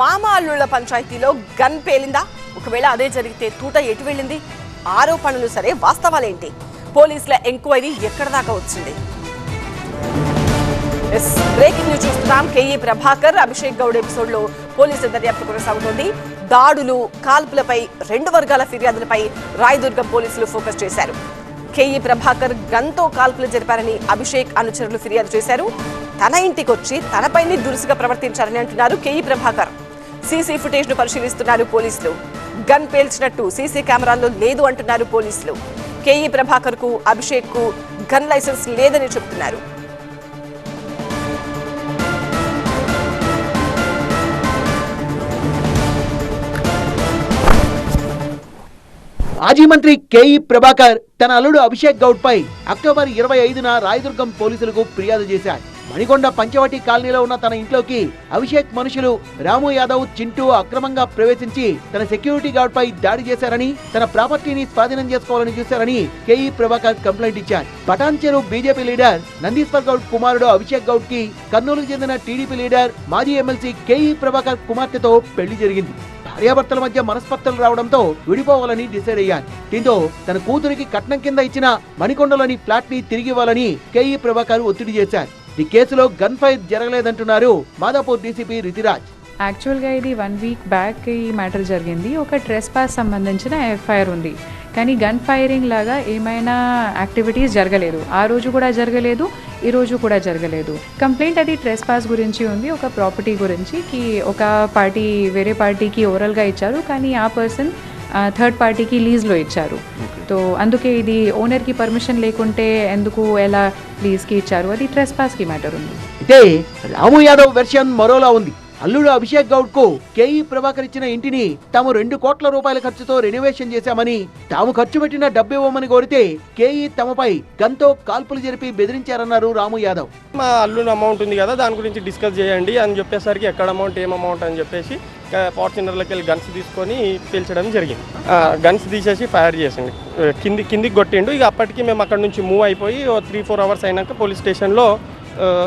మామ అల్లుళ్ళ పంచాయతీలో గన్ పేలిందా? ఒకవేళ అదే జరిగితే తూట ఎటు వెళ్ళింది? ఆరోపణలు సరే వాస్తవాలేంటి? పోలీసుల ఎంక్వైరీ ఎక్కడ దాకా వచ్చింది? ఎస్ బ్రేకింగ్ న్యూస్ చూస్తున్నాం. కేఈ ప్రభాకర్ అభిషేక్ గౌడ్ ఎపిసోడ్లో పోలీసుల దర్యాప్తు కొనసాగుతోంది. దాడులు కాల్పులపై రెండు వర్గాల ఫిర్యాదులపై రాయదుర్గం పోలీసులు ఫోకస్ చేశారు. కేఈ ప్రభాకర్ గన్తో కాల్పులు జరిపారని అభిషేక్ అనుచరులు ఫిర్యాదు చేశారు. తన ఇంటికి వచ్చి తనపైనే దురుసుగా ప్రవర్తించారని అంటున్నారు కేఈ ప్రభాకర్. సీసీ ఫుటేజ్ను పరిశీలిస్తున్నారు పోలీసులు. గన్ పేల్చినట్టు సీసీ కెమెరాల్లో లేదు అంటున్నారు పోలీసులు. కేఈ ప్రభాకర్కు అభిషేక్కు గన్ లైసెన్స్ లేదని చెబుతున్నారు మాజీ మంత్రి కేఈ ప్రభాకర్ తన అల్లుడు అభిషేక్ గౌడ్ పై అక్టోబర్ ఇరవై ఐదున రాయదుర్గం పోలీసులకు ఫిర్యాదు చేశారు. మణికొండ పంచవటి కాలనీలో ఉన్న తన ఇంట్లోకి అభిషేక్ మనుషులు రాము యాదవ్ చింటూ అక్రమంగా ప్రవేశించి తన సెక్యూరిటీ గార్డ్ పై దాడి చేశారని తన ప్రాపర్టీని స్వాధీనం చేసుకోవాలని చూశారని కేఈ ప్రభాకర్ కంప్లైంట్ ఇచ్చారు. పటాన్చెరు బీజేపీ లీడర్ నందీశ్వర్ గౌడ్ కుమారుడు అభిషేక్ గౌడ్కి కర్నూలుకు చెందిన టీడీపీ లీడర్ మాజీ ఎమ్మెల్సీ కేఈ ప్రభాకర్ కుమార్తెతో పెళ్ళి జరిగింది. భార్యాభర్తల మధ్య మనస్పర్ధలు రావడంతో విడిపోవాలని డిసైడ్ అయ్యారు. దీంతో తన కూతురికి కట్నం కింద ఇచ్చిన మణికొండలోని ఫ్లాట్ని తిరిగి ఇవ్వాలని కేఈ ప్రభాకర్ ఒత్తిడి చేశారు. ఈ కేసులో గన్ ఫైర్ జరగలేదంటున్నారు మాదాపూర్ డీసీపీ రితిరాజ్. యాక్చువల్గా ఇది వన్ వీక్ బ్యాక్ ఈ మ్యాటర్ జరిగింది. ఒక ట్రెస్ పాస్ సంబంధించిన ఎఫ్ఐఆర్ ఉంది. కానీ గన్ ఫైరింగ్ లాగా ఏమైనా యాక్టివిటీస్ జరగలేదు. ఆ రోజు కూడా జరగలేదు ఈ రోజు కూడా జరగలేదు. కంప్లైంట్ అది ట్రెస్ పాస్ గురించి ఉంది. ఒక ప్రాపర్టీ గురించి కి ఒక పార్టీ వేరే పార్టీకి ఓరల్గా ఇచ్చారు. కానీ ఆ పర్సన్ థర్డ్ పార్టీకి లీజ్లో ఇచ్చారు. సో అందుకే ఇది ఓనర్కి పర్మిషన్ లేకుంటే ఎందుకు ఎలా లీజ్కి ఇచ్చారు? అది ట్రెస్ పాస్కి మ్యాటర్ ఉంది. అయితే రాము యాదవ్ వెర్షన్ మరోలా ఉంది. అల్లుడు అభిషేక్ గౌడ్కు కేఈ ప్రభాకర్ ఇచ్చిన ఇంటిని తాము రెండు కోట్ల రూపాయల ఖర్చుతో రెనోవేషన్ చేశామని తాము ఖర్చు పెట్టిన డబ్బు ఇవ్వమని కోరితే కేఈ తమపై గంతో కాల్పులు జరిపి బెదిరించారన్నారు రాము యాదవ్. మా అల్లుడు అమౌంట్ ఉంది కదా దాని గురించి డిస్కస్ చేయండి అని చెప్పేసరికి ఎక్కడ అమౌంట్ ఏం అమౌంట్ అని చెప్పేసి ఫార్చునర్లకి వెళ్ళి గన్స్ తీసుకొని పీల్చడం జరిగింది. గన్స్ తీసేసి ఫైర్ చేసింది కింది కిందికి కొట్టిండు. ఇక అప్పటికి మేము అక్కడ నుంచి మూవ్ అయిపోయి త్రీ ఫోర్ అవర్స్ అయినాక పోలీస్ స్టేషన్లో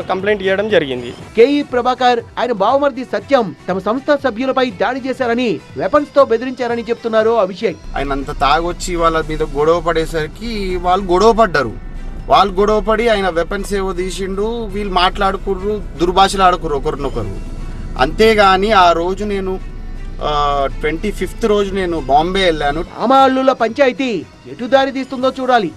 కంప్లైంట్ చేయడం జరిగింది. కేఈ ప్రభాకర్ ఆయన బావమర్ది సత్యం తమ సంస్థ సభ్యులపై దాడి చేశారని వెపన్స్తో బెదిరించారని చెప్తున్నారు అభిషేక్. ఆయన అంత తాగొచ్చి వాళ్ళ మీద గొడవ పడేసరికి వాళ్ళు గొడవ పడ్డారు. వాళ్ళు గొడవ పడి ఆయన వెపన్స్ ఏవో తీసిండు వీళ్ళు మాట్లాడుకుర్రు దుర్భాషలు ఆడుకుర్రు ఒకరినొకరు. అంతేగాని ఆ రోజు నేను ట్వంటీ ఫిఫ్త్ రోజు నేను బాంబే వెళ్ళాను. అల్లుల పంచాయతీ ఎటు దారి తీస్తుందో చూడాలి.